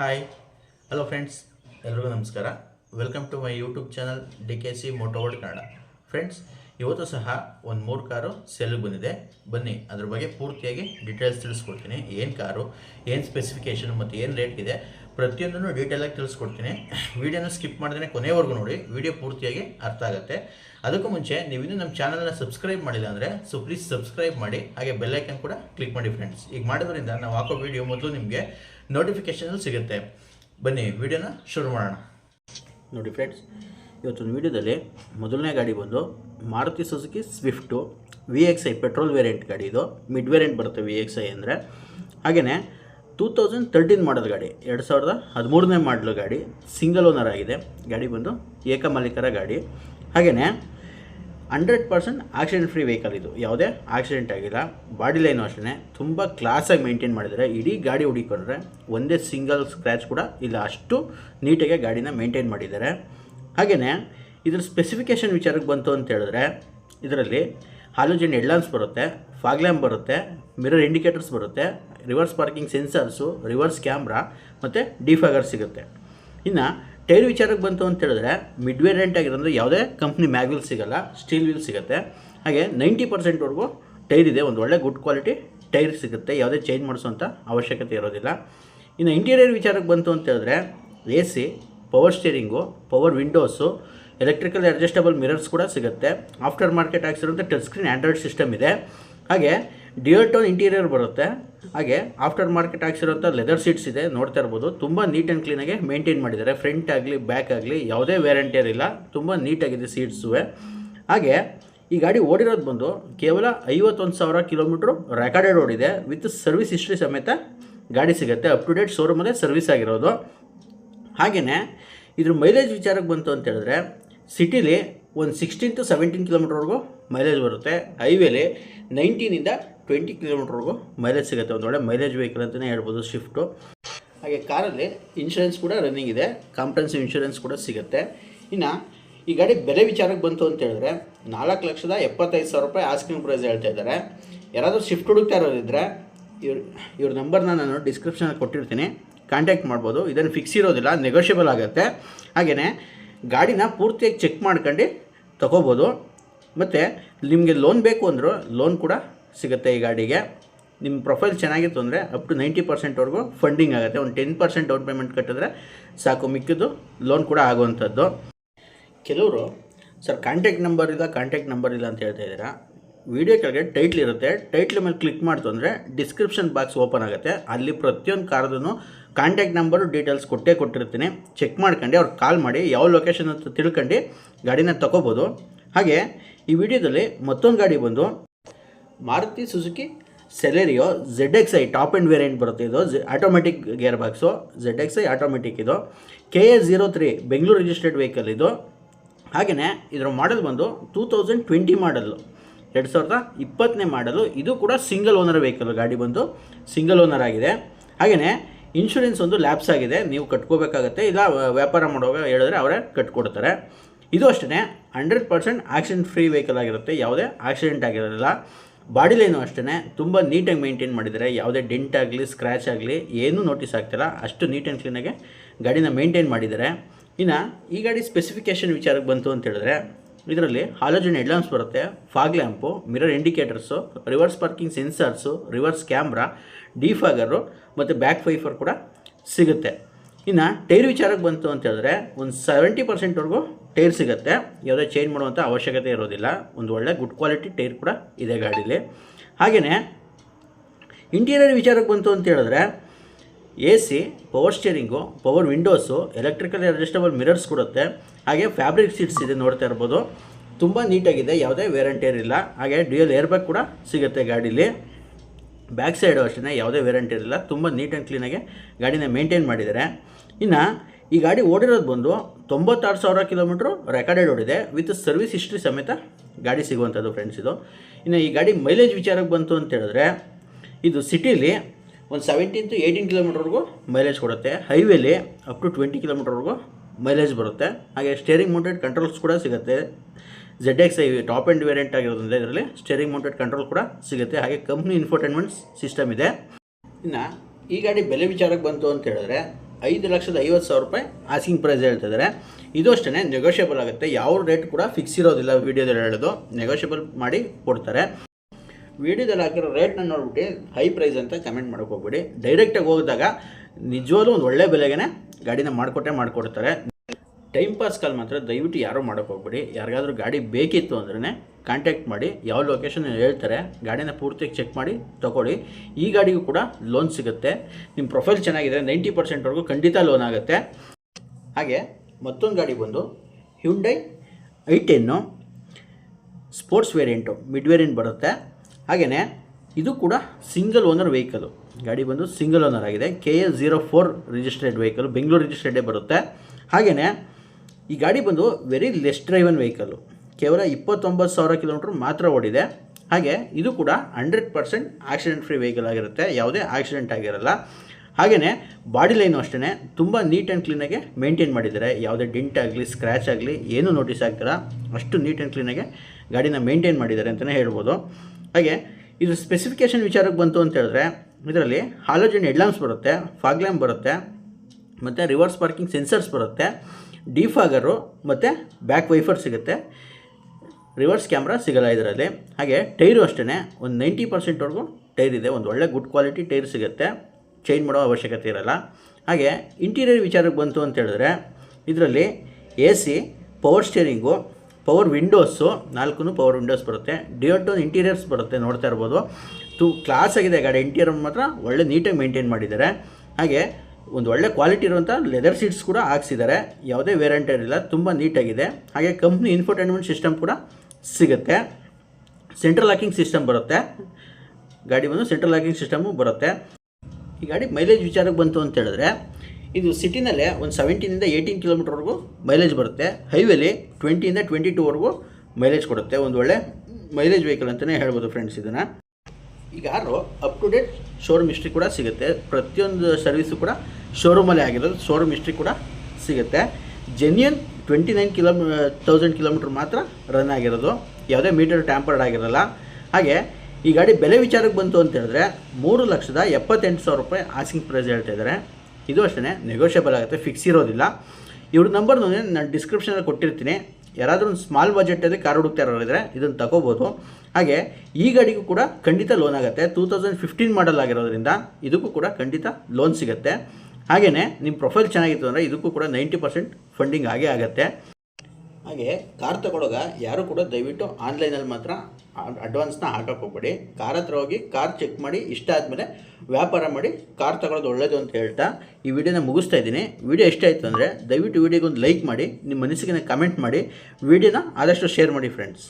Hi hello friends ಎಲ್ರಿಗೂ ನಮಸ್ಕಾರ. Welcome to my YouTube channel D K C Motoworld Kannada friends ಇವತ್ತು ಸಹ ಒಂದು ಮೂರು ಕಾರು ಸೆಲ್ಗೆ ಬಂದಿದೆ. ಬನ್ನಿ, ಅದ್ರ ಬಗ್ಗೆ ಪೂರ್ತಿಯಾಗಿ ಡೀಟೇಲ್ಸ್ ತಿಳಿಸ್ಕೊಡ್ತೀನಿ. ಏನು ಕಾರು, ಏನು ಸ್ಪೆಸಿಫಿಕೇಷನ್ ಮತ್ತು ಏನು ರೇಟ್ ಇದೆ. ಪ್ರತಿಯೊಂದನ್ನು ಡೀಟೇಲಾಗಿ ತಿಳಿಸ್ಕೊಡ್ತೀನಿ. ವೀಡಿಯೋನ ಸ್ಕಿಪ್ ಮಾಡಿದ್ರೆ ಕೊನೆವರೆಗೂ ನೋಡಿ, ವಿಡಿಯೋ ಪೂರ್ತಿಯಾಗಿ ಅರ್ಥ ಆಗುತ್ತೆ. ಅದಕ್ಕೂ ಮುಂಚೆ ನೀವು ಇನ್ನೂ ನಮ್ಮ ಚಾನಲ್ನ ಸಬ್ಸ್ಕ್ರೈಬ್ ಮಾಡಿಲ್ಲ ಅಂದರೆ ಸೊ ಪ್ಲೀಸ್ ಸಬ್ಸ್ಕ್ರೈಬ್ ಮಾಡಿ, ಹಾಗೆ ಬೆಲ್ಲೈಕನ್ ಕೂಡ ಕ್ಲಿಕ್ ಮಾಡಿ ಫ್ರೆಂಡ್ಸ್ ಈಗ ಮಾಡೋದ್ರಿಂದ ನಾವು ಹಾಕೋ ವಿಡಿಯೋ ಮೊದಲು ನಿಮಗೆ ನೋಟಿಫಿಕೇಶನ್ ಸಿಗುತ್ತೆ. ಬನ್ನಿ, ವಿಡಿಯೋನ ಶುರು ಮಾಡೋಣ. ನೋಡಿ ಫ್ರೆಂಡ್ಸ್ ಇವತ್ತೊಂದು ವಿಡಿಯೋದಲ್ಲಿ ಮೊದಲನೇ ಗಾಡಿ ಬಂದು Maruti Suzuki Swift V X I petrol variant ಗಾಡಿ ಇದು. ಮಿಡ್ ವೇರಿಯಂಟ್ ಬರುತ್ತೆ ವಿ ಎಕ್ಸ್ ಐ ಅಂದರೆ. ಹಾಗೆಯೇ ಟೂ ತೌಸಂಡ್ ತರ್ಟೀನ್ ಮಾಡಲ್ ಗಾಡಿ, ಎರಡು ಸಾವಿರದ ಹದಿಮೂರನೇ ಮಾಡಲು ಗಾಡಿ ಸಿಂಗಲ್ ಓನರ್ ಆಗಿದೆ. ಗಾಡಿ ಬಂದು ಏಕಮಾಲಿಕರ ಗಾಡಿ. ಹಾಗೆಯೇ hundred percent accident free vehicle ಇದು. ಯಾವುದೇ ಆಕ್ಸಿಡೆಂಟ್ ಆಗಿಲ್ಲ ಬಾಡಿ ಲೈನು ಅಷ್ಟೇ ತುಂಬ ಕ್ಲಾಸಾಗಿ ಮೇಂಟೈನ್ ಮಾಡಿದ್ದಾರೆ ಇಡೀ ಗಾಡಿ ಹುಡಿಕೊಂಡ್ರೆ ಒಂದೇ ಸಿಂಗಲ್ ಸ್ಕ್ರ್ಯಾಚ್ ಕೂಡ ಇಲ್ಲ. ಅಷ್ಟು ನೀಟಾಗಿ ಗಾಡಿನ ಮೇಂಟೈನ್ ಮಾಡಿದ್ದಾರೆ. ಹಾಗೆಯೇ ಇದ್ರ ಸ್ಪೆಸಿಫಿಕೇಷನ್ ವಿಚಾರಕ್ಕೆ ಬಂತು ಅಂತ ಹೇಳಿದ್ರೆ, ಇದರಲ್ಲಿ ಹಾಲೋಜನ್ ಎಡ್ಲಾನ್ಸ್ ಬರುತ್ತೆ ಫಾಗ್ಲ್ಯಾಂಪ್ ಬರುತ್ತೆ ಮಿರರ್ ಇಂಡಿಕೇಟರ್ಸ್ ಬರುತ್ತೆ reverse parking sensors, reverse camera ಮತ್ತು ಡಿಫಾಗರ್ ಸಿಗುತ್ತೆ. ಇನ್ನು ಟೈರ್ ವಿಚಾರಕ್ಕೆ ಬಂತು ಅಂತ ಹೇಳಿದ್ರೆ ಮಿಡ್ ವೇರಿಯಂಟ್ ಆಗಿರೋದ್ರೆ ಯಾವುದೇ ಕಂಪ್ನಿ ಮ್ಯಾಗ್ವಿಲ್ ಸಿಗಲ್ಲ, ಸ್ಟೀಲ್ ವೀಲ್ ಸಿಗುತ್ತೆ. ಹಾಗೆ ನೈಂಟಿ ಪರ್ಸೆಂಟ್ವರೆಗೂ ಟೈರ್ ಇದೆ, ಒಂದು ಒಳ್ಳೆ ಗುಡ್ ಕ್ವಾಲಿಟಿ ಟೈರ್ ಸಿಗುತ್ತೆ, ಯಾವುದೇ ಚೇಂಜ್ ಮಾಡಿಸೋಂಥ ಅವಶ್ಯಕತೆ ಇರೋದಿಲ್ಲ. ಇನ್ನು ಇಂಟೀರಿಯರ್ ವಿಚಾರಕ್ಕೆ ಬಂತು ಅಂತ ಹೇಳಿದ್ರೆ A C, power steering, power windows, electrical adjustable mirrors ಕೂಡ ಸಿಗುತ್ತೆ. ಆಫ್ಟರ್ ಮಾರ್ಕೆಟ್ ಹಾಕ್ಸಿರೋಂಥ ಟಚ್ ಸ್ಕ್ರೀನ್ ಆ್ಯಂಡ್ರಾಯ್ಡ್ ಸಿಸ್ಟಮ್ ಇದೆ. ಹಾಗೆ ಡಿಯರ್ ಟೋನ್ ಇಂಟೀರಿಯರ್ ಬರುತ್ತೆ. ಹಾಗೆ ಆಫ್ಟರ್ ಮಾರ್ಕೆಟ್ ಹಾಕ್ಸಿರೋಂಥ ಲೆದರ್ ಸೀಟ್ಸ್ ಇದೆ, ನೋಡ್ತಾ ಇರ್ಬೋದು. ತುಂಬ ನೀಟ್ ಆ್ಯಂಡ್ ಕ್ಲೀನಾಗಿ ಮೇಂಟೈನ್ ಮಾಡಿದ್ದಾರೆ. ಫ್ರಂಟ್ ಆಗಲಿ ಬ್ಯಾಕ್ ಆಗಲಿ ಯಾವುದೇ ವ್ಯಾರಂಟಿಯರ್ ಇಲ್ಲ ತುಂಬ ನೀಟಾಗಿದೆ ಸೀಟ್ಸುವೆ ಹಾಗೆ ಈ ಗಾಡಿ ಓಡಿರೋದು ಬಂದು ಕೇವಲ ಐವತ್ತೊಂದು ಸಾವಿರ ಕಿಲೋಮೀಟ್ರು ರೆಕಾರ್ಡೆಡ್ ಓಡಿದೆ ವಿತ್ ಸರ್ವಿಸ್ ಹಿಸ್ಟ್ರಿ ಸಮೇತ ಗಾಡಿ ಸಿಗುತ್ತೆ. ಅಪ್ ಟು ಡೇಟ್ ಶೋರೂಮಲ್ಲೇ ಸರ್ವಿಸ್ ಆಗಿರೋದು. ಹಾಗೆಯೇ ಇದ್ರ ಮೈಲೇಜ್ ವಿಚಾರಕ್ಕೆ ಬಂತು ಅಂತ ಹೇಳಿದ್ರೆ ಸಿಟಿಲಿ ಒಂದು ಸಿಕ್ಸ್ಟೀನ್ ಟು ಸೆವೆಂಟೀನ್ ಕಿಲೋಮೀಟ್ರ್ವರೆಗೂ ಮೈಲೇಜ್ ಬರುತ್ತೆ. ಹೈವೇಲಿ ನೈನ್ಟೀನಿಂದ ಟ್ವೆಂಟಿ ಕಿಲೋಮೀಟ್ರ್ವರೆಗೂ ಮೈಲೇಜ್ ಸಿಗುತ್ತೆ. ಒಂದು ಒಳ್ಳೆ ಮೈಲೇಜ್ ವೆಹಿಕಲ್ ಅಂತಲೇ ಹೇಳ್ಬೋದು ಶಿಫ್ಟು ಹಾಗೆ ಕಾರಲ್ಲಿ ಇನ್ಶೂರೆನ್ಸ್ ಕೂಡ ರನ್ನಿಂಗ್ ಇದೆ. ಕಾಂಪ್ರೆನ್ಸಿವ್ ಇನ್ಶೂರೆನ್ಸ್ ಕೂಡ ಸಿಗುತ್ತೆ. ಇನ್ನು ಈ ಗಾಡಿ ಬೆಲೆ ವಿಚಾರಕ್ಕೆ ಬಂತು ಅಂತ ಹೇಳಿದ್ರೆ ನಾಲ್ಕು ಲಕ್ಷದ ಎಪ್ಪತ್ತೈದು ಸಾವಿರ ರೂಪಾಯಿ ಆಸ್ಕಿಂಗ್ ಪ್ರೈಸ್ ಹೇಳ್ತಾ ಇದ್ದಾರೆ. ಯಾರಾದರೂ ಶಿಫ್ಟ್ ಹುಡುಕ್ತಾ ಇರೋದಿದ್ರೆ ಇವ್ರ ಇವ್ರ ನಂಬರ್ನ ನಾನು ಡಿಸ್ಕ್ರಿಪ್ಷನಲ್ಲಿ ಕೊಟ್ಟಿರ್ತೀನಿ. ಕಾಂಟ್ಯಾಕ್ಟ್ ಮಾಡ್ಬೋದು. ಇದನ್ನು ಫಿಕ್ಸ್ ಇರೋದಿಲ್ಲ ನೆಗೋಷಿಯಬಲ್ ಆಗುತ್ತೆ. ಹಾಗೆಯೇ ಗಾಡಿನ ಪೂರ್ತಿಯಾಗಿ ಚೆಕ್ ಮಾಡ್ಕೊಂಡು ತಗೋಬೋದು. ಮತ್ತು ನಿಮಗೆ ಲೋನ್ ಬೇಕು ಅಂದರೂ ಲೋನ್ ಕೂಡ ಸಿಗುತ್ತೆ ಈ ಗಾಡಿಗೆ. ನಿಮ್ಮ ಪ್ರೊಫೈಲ್ ಚೆನ್ನಾಗಿತ್ತು ಅಂದರೆ ಅಪ್ ಟು ನೈಂಟಿ ಪರ್ಸೆಂಟ್ವರೆಗೂ ಫಂಡಿಂಗ್ ಆಗುತ್ತೆ. ಒಂದು ಟೆನ್ ಪರ್ಸೆಂಟ್ ಡೌನ್ ಪೇಮೆಂಟ್ ಕಟ್ಟಿದ್ರೆ ಸಾಕು ಮಿಕ್ಕಿದ್ದು ಲೋನ್ ಕೂಡ ಆಗುವಂಥದ್ದು. ಕೆಲವರು ಸರ್ ಕಾಂಟ್ಯಾಕ್ಟ್ ನಂಬರ್ ಇಲ್ಲ ಕಾಂಟ್ಯಾಕ್ಟ್ ನಂಬರ್ ಇಲ್ಲ ಅಂತ ಹೇಳ್ತಾ ಇದ್ದೀರಾ? ವಿಡಿಯೋ ಕೆಳಗೆ ಟೈಟ್ಲ್ ಇರುತ್ತೆ. ಟೈಟ್ಲ್ ಮೇಲೆ ಕ್ಲಿಕ್ ಮಾಡ್ತು ಅಂದರೆ ಡಿಸ್ಕ್ರಿಪ್ಷನ್ ಬಾಕ್ಸ್ ಓಪನ್ ಆಗುತ್ತೆ. ಅಲ್ಲಿ ಪ್ರತಿಯೊಂದು ಕಾರ್ದೂ ಕಾಂಟ್ಯಾಕ್ಟ್ ನಂಬರು ಡೀಟೇಲ್ಸ್ ಕೊಟ್ಟೇ ಕೊಟ್ಟಿರ್ತೀನಿ. ಚೆಕ್ ಮಾಡ್ಕೊಂಡು, ಅವ್ರು ಕಾಲ್ ಮಾಡಿ, ಯಾವ ಲೊಕೇಶನ್ ಅಂತ ತಿಳ್ಕೊಂಡು ಗಾಡಿನ ತಗೋಬೋದು. ಹಾಗೆ ಈ ವಿಡಿಯೋದಲ್ಲಿ ಮತ್ತೊಂದು ಗಾಡಿ ಬಂದು Maruti Suzuki Celerio Z X I top end variant ಬರುತ್ತೆ ಇದು. Automatic gear box Z X I automatic ಇದು. K A zero three Bengaluru registered vehicle ಇದು. ಹಾಗೆಯೇ ಇದರ ಮಾಡೆಲ್ ಬಂದು ಟೂ ತೌಸಂಡ್ ಟ್ವೆಂಟಿ ಮಾಡಲ್ಲು ಎರಡು ಸಾವಿರದ ಇಪ್ಪತ್ತನೇ ಮಾಡಲು ಇದು ಕೂಡ ಸಿಂಗಲ್ ಓನರ್ ವೆಹಿಕಲ್ ಗಾಡಿ ಬಂದು ಸಿಂಗಲ್ ಓನರ್ ಆಗಿದೆ. ಹಾಗೆಯೇ ಇನ್ಶೂರೆನ್ಸ್ ಒಂದು ಲ್ಯಾಬ್ಸ್ ಆಗಿದೆ. ನೀವು ಕಟ್ಕೋಬೇಕಾಗತ್ತೆ. ಇಲ್ಲ ವ್ಯಾಪಾರ ಮಾಡುವಾಗ ಹೇಳಿದ್ರೆ ಅವರೇ ಕಟ್ಕೊಡ್ತಾರೆ. ಇದು ಅಷ್ಟೇ hundred percent accident free vehicle ಆಗಿರುತ್ತೆ. ಯಾವುದೇ ಆಕ್ಸಿಡೆಂಟ್ ಆಗಿರೋದಿಲ್ಲ. ಬಾಡಿ ಲೈನು ಅಷ್ಟೇ ತುಂಬ ನೀಟಾಗಿ ಮೇಂಟೈನ್ ಮಾಡಿದ್ದಾರೆ. ಯಾವುದೇ ಡೆಂಟ್ ಆಗಲಿ, ಸ್ಕ್ರ್ಯಾಚ್ ಆಗಲಿ, ಏನೂ ನೋಟಿಸ್ ಆಗ್ತಿಲ್ಲ ಅಷ್ಟು ನೀಟ್ ಆ್ಯಂಡ್ ಕ್ಲೀನಾಗೆ ಗಾಡಿನ ಮೇಂಟೈನ್ ಮಾಡಿದ್ದಾರೆ. ಇನ್ನು ಈ ಗಾಡಿ ಸ್ಪೆಸಿಫಿಕೇಷನ್ ವಿಚಾರಕ್ಕೆ ಬಂತು ಅಂತ ಹೇಳಿದ್ರೆ, ಇದರಲ್ಲಿ ಹಾಲೋಜನ್ ಹೆಡ್ಲ್ಯಾಂಪ್ಸ್ ಬರುತ್ತೆ, fog lamp, mirror indicators, reverse parking sensors, reverse camera, defogger ಮತ್ತು ಬ್ಯಾಕ್ ಫೈಫರ್ ಕೂಡ ಸಿಗುತ್ತೆ. ಇನ್ನು ಟೈರ್ ವಿಚಾರಕ್ಕೆ ಬಂತು ಅಂತ ಹೇಳಿದ್ರೆ ಒಂದು ಸೆವೆಂಟಿ ಪರ್ಸೆಂಟ್ವರೆಗೂ ಟೈರ್ ಸಿಗುತ್ತೆ. ಯಾವುದೇ ಚೇಂಜ್ ಮಾಡುವಂಥ ಅವಶ್ಯಕತೆ ಇರೋದಿಲ್ಲ. ಒಂದು ಒಳ್ಳೆ ಗುಡ್ ಕ್ವಾಲಿಟಿ ಟೈರ್ ಕೂಡ ಇದೆ ಗಾಡೀಲಿ. ಹಾಗೆಯೇ ಇಂಟೀರಿಯರ್ ವಿಚಾರಕ್ಕೆ ಬಂತು ಅಂತ ಹೇಳಿದ್ರೆ A C power steering power windows electrical adjustable mirrors ಕೊಡುತ್ತೆ ಹಾಗೆ ಫ್ಯಾಬ್ರಿಕ್ ಸೀಟ್ಸ್ ಇದೆ ನೋಡ್ತಾ ಇರ್ಬೋದು. ತುಂಬ ನೀಟಾಗಿದೆ. ಯಾವುದೇ ವೇರಂಟಿಯರ್ ಇಲ್ಲ. ಹಾಗೆ ಡ್ಯೂಯಲ್ ಏರ್ ಬ್ಯಾಗ್ ಕೂಡ ಸಿಗುತ್ತೆ ಗಾಡೀಲಿ. ಬ್ಯಾಕ್ ಸೈಡು ಅಷ್ಟೇ ಯಾವುದೇ ವೇರಂಟಿಯರ್ ಇಲ್ಲ. ತುಂಬ ನೀಟ್ ಆ್ಯಂಡ್ ಕ್ಲೀನಾಗಿ ಗಾಡಿನ ಮೇಂಟೈನ್ ಮಾಡಿದ್ದಾರೆ. ಇನ್ನು ಈ ಗಾಡಿ ಓಡಿರೋದು ಬಂದು ತೊಂಬತ್ತಾರು ಸಾವಿರ ಕಿಲೋಮೀಟ್ರು ರೆಕಾರ್ಡೆಡ್ ಓಡಿದೆ. ವಿತ್ ಸರ್ವಿಸ್ ಹಿಸ್ಟ್ರಿ ಸಮೇತ ಗಾಡಿ ಸಿಗುವಂಥದ್ದು ಫ್ರೆಂಡ್ಸ್ ಇದು. ಇನ್ನು ಈ ಗಾಡಿ ಮೈಲೇಜ್ ವಿಚಾರಕ್ಕೆ ಬಂತು ಅಂತ ಹೇಳಿದ್ರೆ, ಇದು ಸಿಟೀಲಿ ಒಂದು ಸೆವೆಂಟೀನ್ ಟು ಏಯ್ಟೀನ್ ಕಿಲೋಮೀಟ್ರ್ವರೆಗೂ ಮೈಲೇಜ್ ಕೊಡುತ್ತೆ. ಹೈವೇಲಿ ಅಪ್ ಟು ಟ್ವೆಂಟಿ ಕಿಲೋಮೀಟ್ರ್ವರೆಗೂ ಮೈಲೇಜ್ ಬರುತ್ತೆ. ಹಾಗೆ ಸ್ಟೇರಿಂಗ್ ಮೌಂಟೆಡ್ ಕಂಟ್ರೋಲ್ಸ್ ಕೂಡ ಸಿಗುತ್ತೆ. Z X I top end variant ಆಗಿರೋದ್ರಿಂದ ಇದರಲ್ಲಿ ಸ್ಟೇರಿಂಗ್ ಮೌಂಟೆಡ್ ಕಂಟ್ರೋಲ್ ಕೂಡ ಸಿಗುತ್ತೆ. ಹಾಗೆ ಕಂಪ್ನಿ ಇನ್ಫೋಟೈನ್ಮೆಂಟ್ ಸಿಸ್ಟಮ್ ಇದೆ. ಇನ್ನು ಈ ಗಾಡಿ ಬೆಲೆ ವಿಚಾರಕ್ಕೆ ಬಂತು ಅಂತ ಹೇಳಿದ್ರೆ ಐದು ಲಕ್ಷದ ಐವತ್ತು ಸಾವಿರ ರೂಪಾಯಿ ಆಸ್ಕಿಂಗ್ ಪ್ರೈಸ್ ಹೇಳ್ತಿದ್ದಾರೆ. ಇದು ಅಷ್ಟೇ ನೆಗೋಷಿಯಬಲ್ ಆಗುತ್ತೆ. ಯಾವ ರೇಟ್ ಕೂಡ ಫಿಕ್ಸ್ ಇರೋದಿಲ್ಲ ವೀಡಿಯೋದಲ್ಲಿ ಹೇಳೋದು. ನೆಗೋಷಿಯಬಲ್ ಮಾಡಿ ಕೊಡ್ತಾರೆ. ವೀಡಿಯೋದಲ್ಲಿ ಹಾಕಿರೋ ರೇಟ್ನ ನೋಡ್ಬಿಟ್ಟು ಹೈ ಪ್ರೈಸ್ ಅಂತ ಕಮೆಂಟ್ ಮಾಡೋಕೆ ಹೋಗ್ಬಿಡಿ. ಡೈರೆಕ್ಟಾಗಿ ಹೋಗಿದಾಗ ನಿಜವಾಗ್ಲೂ ಒಂದು ಒಳ್ಳೆ ಬೆಲೆಗೇ ಗಾಡಿನ ಮಾಡಿಕೊಟ್ಟೆ ಮಾಡಿಕೊಡ್ತಾರೆ. ಟೈಮ್ ಪಾಸ್ ಕಾಲ್ ಮಾತ್ರ ದಯವಿಟ್ಟು ಯಾರೂ ಮಾಡೋಕೆ ಹೋಗ್ಬೇಡಿ. ಯಾರಿಗಾದ್ರೂ ಗಾಡಿ ಬೇಕಿತ್ತು ಅಂದ್ರೆ ಕಾಂಟ್ಯಾಕ್ಟ್ ಮಾಡಿ, ಯಾವ ಲೊಕೇಶನ್ ಹೇಳ್ತಾರೆ ಗಾಡಿನ ಪೂರ್ತಿಯಾಗಿ ಚೆಕ್ ಮಾಡಿ, ತಗೊಳ್ಳಿ. ಈ ಗಾಡಿಗೂ ಕೂಡ ಲೋನ್ ಸಿಗುತ್ತೆ. ನಿಮ್ಮ ಪ್ರೊಫೈಲ್ ಚೆನ್ನಾಗಿದೆ ನೈಂಟಿ ಪರ್ಸೆಂಟ್ವರೆಗೂ ಖಂಡಿತ ಲೋನ್ ಆಗುತ್ತೆ. ಹಾಗೆ ಮತ್ತೊಂದು ಗಾಡಿ ಬಂದು Hyundai I ten sports variant mid variant ಬರುತ್ತೆ. ಹಾಗೆಯೇ ಇದು ಕೂಡ ಸಿಂಗಲ್ ಓನರ್ ವೆಹಿಕಲು ಗಾಡಿ ಬಂದು ಸಿಂಗಲ್ ಓನರ್ ಆಗಿದೆ. K A zero four registered vehicle Bengaluru ರಿಜಿಸ್ಟರ್ಡೇ ಬರುತ್ತೆ. ಹಾಗೆಯೇ ಈ ಗಾಡಿ ಬಂದು ವೆರಿ ಲೆಸ್ ಡ್ರೈವನ್ ವೆಹಿಕಲ್ಲು ಕೇವಲ ಇಪ್ಪತ್ತೊಂಬತ್ತು ಸಾವಿರ ಕಿಲೋಮೀಟ್ರ್ ಮಾತ್ರ ಓಡಿದೆ. ಹಾಗೆ ಇದು ಕೂಡ hundred percent accident free vehicle ಆಗಿರುತ್ತೆ. ಯಾವುದೇ ಆಕ್ಸಿಡೆಂಟ್ ಆಗಿರಲ್ಲ. ಹಾಗೆಯೇ ಬಾಡಿ ಲೈನು ಅಷ್ಟೇ ತುಂಬ ನೀಟ್ ಆ್ಯಂಡ್ ಕ್ಲೀನಾಗೆ ಮೇಂಟೈನ್ ಮಾಡಿದ್ದಾರೆ. ಯಾವುದೇ ಡಿಂಟ್ ಆಗಲಿ ಸ್ಕ್ರ್ಯಾಚ್ ಆಗಲಿ, ಏನೂ ನೋಟಿಸ್ ಆಗ್ತಿಲ್ಲ. ಅಷ್ಟು ನೀಟ್ ಆ್ಯಂಡ್ ಕ್ಲೀನಾಗೆ ಗಾಡಿನ ಮೇಂಟೈನ್ ಮಾಡಿದ್ದಾರೆ ಅಂತಲೇ ಹೇಳ್ಬೋದು. ಹಾಗೆ ಇದು ಸ್ಪೆಸಿಫಿಕೇಷನ್ ವಿಚಾರಕ್ಕೆ ಬಂತು ಅಂತ ಹೇಳಿದ್ರೆ, ಇದರಲ್ಲಿ ಹಾಲೋಜನ್ ಹೆಡ್ಲಾಂಪ್ಸ್ ಬರುತ್ತೆ ಫಾಗ್ ಲ್ಯಾಂಪ್ ಬರುತ್ತೆ, ಮತ್ತು ರಿವರ್ಸ್ ಪಾರ್ಕಿಂಗ್ ಸೆನ್ಸರ್ಸ್ ಬರುತ್ತೆ. ಡಿಫಾಗರು ಮತ್ತು ಬ್ಯಾಕ್ ವೈಫರ್ ಸಿಗುತ್ತೆ. ರಿವರ್ಸ್ ಕ್ಯಾಮ್ರಾ ಸಿಗಲ್ಲ ಇದರಲ್ಲಿ. ಹಾಗೆ ಟೈರು ಅಷ್ಟೇ ಒಂದು ನೈಂಟಿ ಪರ್ಸೆಂಟ್ವರೆಗೂ ಟೈರ್ ಇದೆ. ಒಂದು ಒಳ್ಳೆ ಗುಡ್ ಕ್ವಾಲಿಟಿ ಟೈರ್ ಸಿಗುತ್ತೆ. ಚೇಂಜ್ ಮಾಡೋ ಅವಶ್ಯಕತೆ ಇರಲ್ಲ. ಹಾಗೆ ಇಂಟೀರಿಯರ್ ವಿಚಾರಕ್ಕೆ ಬಂತು ಅಂತ ಹೇಳಿದ್ರೆ, ಇದರಲ್ಲಿ A C, power steering, power windows ನಾಲ್ಕು ಪವರ್ ವಿಂಡೋಸ್ ಬರುತ್ತೆ. ಡಿಯೋಟೋನ್ ಇಂಟೀರಿಯರ್ಸ್ ಬರುತ್ತೆ. ನೋಡ್ತಾ ಇರ್ಬೋದು. ತು, ಕ್ಲಾಸ್ ಆಗಿದೆ ಗಾಡಿ. ಇಂಟೀರಿಯರ್ ಮಾತ್ರ ಒಳ್ಳೆ ನೀಟಾಗಿ ಮೇಂಟೈನ್ ಮಾಡಿದ್ದಾರೆ. ಹಾಗೆ ಒಂದು ಒಳ್ಳೆ ಕ್ವಾಲಿಟಿ ಇರುವಂಥ ಲೆದರ್ ಸೀಟ್ಸ್ ಕೂಡ ಹಾಕ್ಸಿದ್ದಾರೆ. ಯಾವುದೇ ವೇರಂಟಿ ಇರಲಿಲ್ಲ ತುಂಬ ನೀಟಾಗಿದೆ ಹಾಗೆ ಕಂಪ್ನಿ ಇನ್ಫೋಟೈನ್ಮೆಂಟ್ ಸಿಸ್ಟಮ್ ಕೂಡ ಸಿಗುತ್ತೆ. ಸೆಂಟ್ರಲ್ ಲಾಕಿಂಗ್ ಸಿಸ್ಟಮ್ ಬರುತ್ತೆ. ಗಾಡಿ ಬಂದು ಸೆಂಟ್ರಲ್ ಲಾಕಿಂಗ್ ಸಿಸ್ಟಮು ಬರುತ್ತೆ. ಈ ಗಾಡಿ ಮೈಲೇಜ್ ವಿಚಾರಕ್ಕೆ ಬಂತು ಅಂತ ಹೇಳಿದ್ರೆ, ಇದು ಸಿಟಿನಲ್ಲೇ ಒಂದು ಸೆವೆಂಟೀನಿಂದ ಏಯ್ಟೀನ್ ಕಿಲೋಮೀಟರ್ವರೆಗೂ ಮೈಲೇಜ್ ಬರುತ್ತೆ. ಹೈವೇಲಿ ಟ್ವೆಂಟಿಯಿಂದ ಟ್ವೆಂಟಿ ಟೂವರೆಗೂ ಮೈಲೇಜ್ ಕೊಡುತ್ತೆ. ಒಂದು ಒಳ್ಳೆ ಮೈಲೇಜ್ ವೆಹಿಕಲ್ ಅಂತಲೇ ಹೇಳ್ಬೋದು ಫ್ರೆಂಡ್ಸ್ ಇದನ್ನು. ಈ car up to date showroom history ಕೂಡ ಸಿಗುತ್ತೆ. ಪ್ರತಿಯೊಂದು ಸರ್ವಿಸು ಕೂಡ ಶೋರೂಮಲ್ಲೇ ಆಗಿರೋದು. ಶೋರೂಮ್ ಹಿಸ್ಟ್ರಿ ಕೂಡ ಸಿಗುತ್ತೆ. Genuine twenty nine kilo thousand kilometre ಮಾತ್ರ ರನ್ ಆಗಿರೋದು. ಯಾವುದೇ ಮೀಟರ್ ಟ್ಯಾಂಪರ್ಡ್ ಆಗಿರಲ್ಲ. ಹಾಗೆ ಈ ಗಾಡಿ ಬೆಲೆ ವಿಚಾರಕ್ಕೆ ಬಂತು ಅಂತ ಹೇಳಿದ್ರೆ ಮೂರು ಲಕ್ಷದ ಎಪ್ಪತ್ತೆಂಟು ಸಾವಿರ ರೂಪಾಯಿ ಆಸಿಂಗ್ ಪ್ರೈಸ್ ಹೇಳ್ತಾ ಇದ್ದಾರೆ. ಇದು ಅಷ್ಟೇ ನೆಗೋಷಿಯಬಲ್ ಆಗುತ್ತೆ ಫಿಕ್ಸ್ ಇರೋದಿಲ್ಲ. ಇವ್ರ ನಂಬರ್ ನಾನು ಡಿಸ್ಕ್ರಿಪ್ಷನಲ್ಲಿ ಕೊಟ್ಟಿರ್ತೀನಿ. ಯಾರಾದರೂ ಒಂದು ಸ್ಮಾಲ್ ಬಜೆಟಲ್ಲಿ ಕಾರ್ ಹುಡುಕ್ತಾ ಇರೋರಿದ್ರೆ ಇದನ್ನು ತಗೋಬೋದು. ಹಾಗೆ ಈ ಗಾಡಿಗೂ ಕೂಡ ಖಂಡಿತ ಲೋನ್ ಆಗುತ್ತೆ. ಟೂ ತೌಸಂಡ್ ಫಿಫ್ಟೀನ್ ಮಾಡಲ್ ಆಗಿರೋದ್ರಿಂದ ಇದಕ್ಕೂ ಕೂಡ ಖಂಡಿತ ಲೋನ್ ಸಿಗುತ್ತೆ. ಹಾಗೆಯೇ ನಿಮ್ಮ ಪ್ರೊಫೈಲ್ ಚೆನ್ನಾಗಿತ್ತು ಅಂದರೆ ಇದಕ್ಕೂ ಕೂಡ ನೈಂಟಿ ಪರ್ಸೆಂಟ್ ಫಂಡಿಂಗ್ ಆಗೇ ಆಗುತ್ತೆ. ಹಾಗೆ ಕಾರ್ ತಗೊಳಗ ಯಾರು ಕೂಡ ದಯವಿಟ್ಟು ಆನ್ಲೈನಲ್ಲಿ ಮಾತ್ರ ಅಡ್ವಾನ್ಸ್ನ ಹಾಕೋಕ್ಕೆ ಹೋಗ್ಬೇಡಿ. ಕಾರ್ ಹತ್ರ ಹೋಗಿ ಕಾರ್ ಚೆಕ್ ಮಾಡಿ ಇಷ್ಟ ಆದಮೇಲೆ ವ್ಯಾಪಾರ ಮಾಡಿ ಕಾರ್ ತಗೊಳ್ಳೋದು ಒಳ್ಳೇದು ಅಂತ ಹೇಳ್ತಾ ಈ ವಿಡಿಯೋನ ಮುಗಿಸ್ತಾ ಇದ್ದೀನಿ. ವಿಡಿಯೋ ಇಷ್ಟ ಆಯಿತು ಅಂದರೆ ದಯವಿಟ್ಟು ವಿಡಿಯೋಗೆ ಒಂದು ಲೈಕ್ ಮಾಡಿ, ನಿಮ್ಮ ಮನಸ್ಸಿಗೆ ಕಮೆಂಟ್ ಮಾಡಿ. ವಿಡಿಯೋನ ಆದಷ್ಟು ಶೇರ್ ಮಾಡಿ ಫ್ರೆಂಡ್ಸ್